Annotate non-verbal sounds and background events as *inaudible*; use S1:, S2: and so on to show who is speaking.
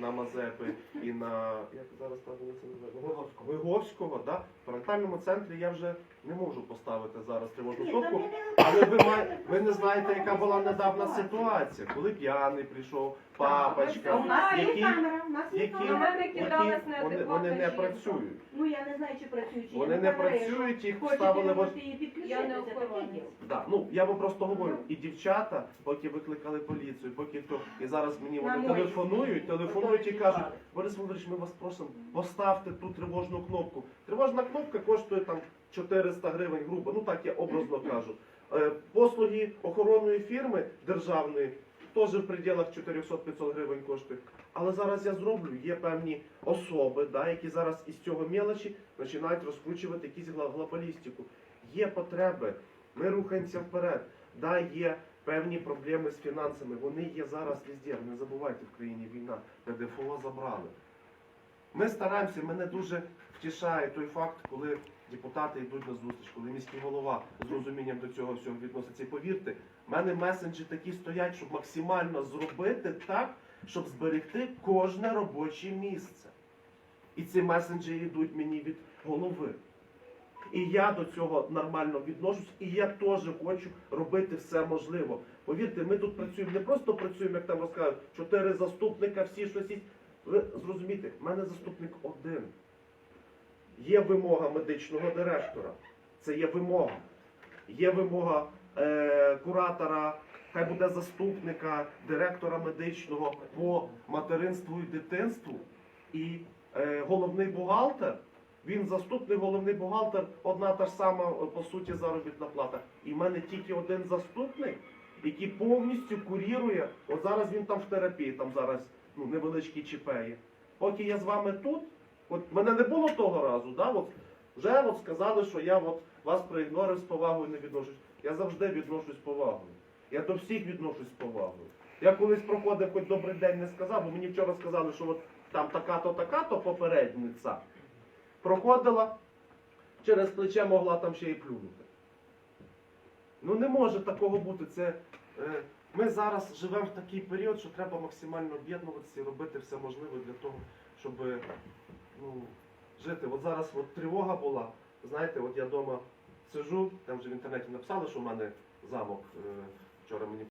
S1: на Мазепи і на як зараз та це називає? Виговського, да? в парантальному центрі я вже не можу поставити зараз тривожну кнопку. Але ви має, ви не знаєте, яка була недавна ситуація, коли п'яний прийшов, папочка,
S2: У нас є
S1: які,
S2: камера, у нас є
S1: які,
S2: камера.
S3: мене
S1: які вони, вони не
S3: жінка.
S1: працюють.
S2: Ну я не знаю, чи працюють, чи
S1: Вони не працюють, їх вставили в
S3: Я не охоронець.
S1: Да, ну я вам просто говорю, і дівчата, поки викликали поліцію, поки то і зараз мені вони
S2: мої.
S1: телефонують, телефонують і кажуть, Борис Володимирович, ми вас просимо, поставте ту тривожну кнопку. Тривожна кнопка коштує там 400 гривень, грубо, ну так я образно *clears throat* кажу. Е, Послуги охоронної фірми державної теж в пределах 400-500 гривень коштує. Але зараз я зроблю, є певні особи, да, які зараз із цього мелочі починають розкручувати якісь глобалістику. Є потреби, ми рухаємося вперед. Да, є певні проблеми з фінансами. Вони є зараз везде. Не забувайте, в країні війна, ПДФО забрали. Ми стараємося, мене дуже втішає той факт, коли депутати йдуть на зустріч, коли міський голова з розумінням до цього всього відноситься. І повірте, в мене месенджі такі стоять, щоб максимально зробити так, щоб зберегти кожне робоче місце. І ці месенджі йдуть мені від голови. І я до цього нормально відношусь, і я теж хочу робити все можливе. Повірте, ми тут працюємо не просто працюємо, як там розказують, чотири заступника, всі щось. Ви зрозумієте, в мене заступник один. Є вимога медичного директора. Це є вимога. Є вимога е, куратора, хай буде заступника, директора медичного по материнству і дитинству. І е, головний бухгалтер, він заступник, головний бухгалтер, одна та ж сама е, по суті заробітна плата. І в мене тільки один заступник, який повністю курірує. От зараз він там в терапії, там зараз ну, невеличкі є. Поки я з вами тут, от мене не було того разу, да? от, вже от сказали, що я от вас проігнорив з повагою не відношусь. Я завжди відношусь з повагою. Я до всіх відношусь з повагою. Я колись проходив, хоч добрий день не сказав, бо мені вчора сказали, що от там така-то, така-то попередниця проходила, через плече могла там ще й плюнути. Ну не може такого бути. Це, е, ми зараз живемо в такий період, що треба максимально об'єднуватися і робити все можливе для того, щоб ну, жити. От зараз от тривога була. Знаєте, от я вдома сижу, там вже в інтернеті написали, що в мене замок е, вчора мені